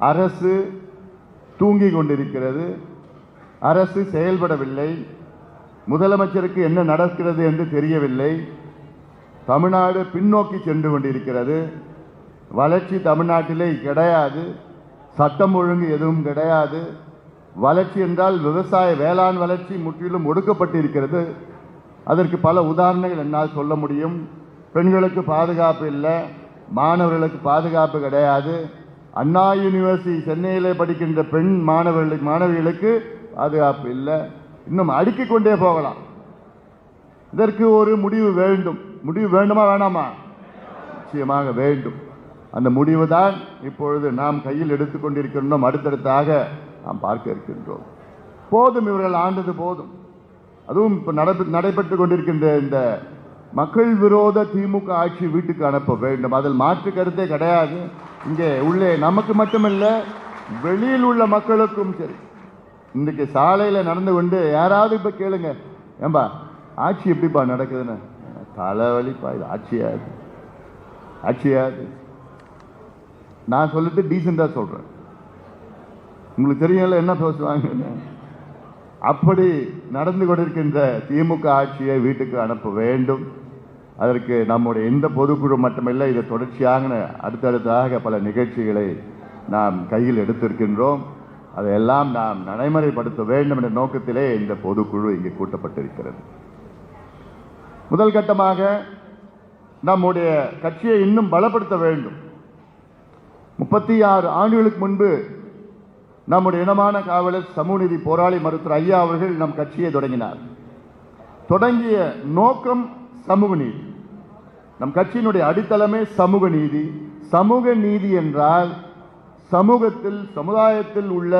அரசு தூங்கிக் கொண்டிருக்கிறது. அரசு செயல்படவில்லை. முதலமைச்சருக்கு என்ன நடக்கிறது என்று தெரியவில்லை. தமிழ்நாடு பின்னோக்கி சென்று கொண்டிருக்கிறது. வளர்ச்சி தமிழ்நாட்டிலே கிடையாது. சட்டம் ஒழுங்கு எதுவும் கிடையாது. வளர்ச்சி என்றால் விவசாய வேளாண் வளர்ச்சி முற்றிலும் ஒடுக்கப்பட்டிருக்கிறது. அதற்கு பல உதாரணங்கள் என்னால் சொல்ல முடியும். பெண்களுக்கு பாதுகாப்பு இல்லை. மாணவர்களுக்கு பாதுகாப்பு கிடையாது. அண்ணா யூனிவர்சிட்டி சென்னையில் படிக்கின்ற பெண் மாணவர்களுக்கு மாணவிகளுக்கு பாதுகாப்பு இல்லை. இன்னும் அடுக்கிக் கொண்டே போகலாம். இதற்கு ஒரு முடிவு வேண்டும். முடிவு வேண்டுமா வேணாமா? நிச்சயமாக வேண்டும். அந்த முடிவு தான் இப்பொழுது நாம் கையில் எடுத்துக்கொண்டிருக்கின்றோம் அடுத்தடுத்தாக நாம் பார்க்க இருக்கின்றோம். போதும் இவர்கள் ஆண்டது போதும். அதுவும் இப்போ நடப்பு நடைபெற்று கொண்டிருக்கின்ற இந்த மக்கள் விரோத திமுக ஆட்சி வீட்டுக்கு அனுப்ப வேண்டும். அதில் மாற்று கருத்தே கிடையாது. இங்கே உள்ளே நமக்கு மட்டுமல்ல வெளியில் உள்ள மக்களுக்கும் சரி. இன்றைக்கு சாலையில் நடந்து கொண்டு யாராவது இப்போ கேளுங்க. ஏம்பா ஆட்சி எப்படிப்பா நடக்குதுன்னு? தலைவலிப்பா இது ஆட்சியாது. ஆட்சியாது. நான் சொல்லிட்டு டீசெண்டாக சொல்கிறேன் உங்களுக்கு தெரியல என்ன பேசுவாங்கன்னு? அப்படி நடந்து கொண்டிருக்கின்ற திமுக ஆட்சியை வீட்டுக்கு அனுப்ப வேண்டும். அதற்கு நம்முடைய இந்த பொதுக்குழு மட்டுமல்ல இது தொடர்ச்சியாக அடுத்தடுத்ததாக பல நிகழ்ச்சிகளை நாம் கையில் எடுத்திருக்கின்றோம். அதையெல்லாம் நாம் நடைமுறைப்படுத்த வேண்டும் என்ற நோக்கத்திலே இந்த பொதுக்குழு இங்கே கூட்டப்பட்டிருக்கிறது. முதல் கட்டமாக நம்முடைய கட்சியை இன்னும் பலப்படுத்த வேண்டும். முப்பத்தி ஆறு ஆண்டுகளுக்கு முன்பு நம்முடைய இனமான காவலர் சமூகநீதி போராளி மருத்துவர் ஐயா அவர்கள் நம் கட்சியை தொடங்கினார். தொடங்கிய நோக்கம் சமூக நீதி நம் கட்சியினுடைய அடித்தளமே சமூக நீதி சமூக நீதி என்றால் சமூகத்தில் சமுதாயத்தில் உள்ள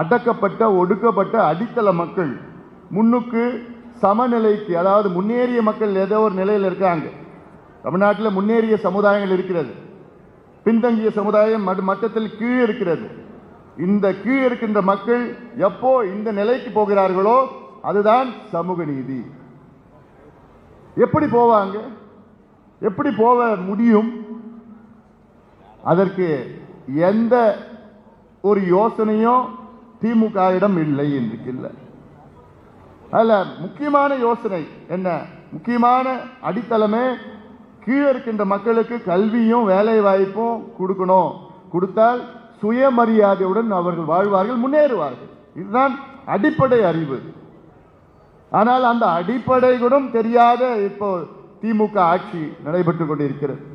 அடக்கப்பட்ட ஒடுக்கப்பட்ட அடித்தள மக்கள். முன்னுக்கு சமநிலைக்கு அதாவது முன்னேறிய மக்கள் ஏதோ ஒரு நிலையில் இருக்காங்க. தமிழ்நாட்டில் முன்னேறிய சமுதாயங்கள் இருக்கிறது. பின்தங்கிய சமுதாயம் மட்டத்தில் கீழே இருக்கிறது. இந்த கீழே இருக்கின்ற மக்கள் எப்போ இந்த நிலைக்கு போகிறார்களோ அதுதான் சமூக நீதி. எப்படி போவாங்க? எப்படி போக முடியும்? அதற்கு எந்த ஒரு யோசனையும் திமுகவிடம் இல்லை இன்றைக்கு இல்லை. அதில் முக்கியமான யோசனை என்ன? முக்கியமான அடித்தளமே கீழே இருக்கின்ற மக்களுக்கு கல்வியும் வேலை வாய்ப்பும் கொடுக்கணும். கொடுத்தால் சுயமரியாதையுடன் அவர்கள் வாழ்வார்கள் முன்னேறுவார்கள். இதுதான் அடிப்படை அறிவு. ஆனால் அந்த அடிப்படை கூட தெரியாத இப்போ திமுக ஆட்சி நடைபெற்றுக் கொண்டிருக்கிறது.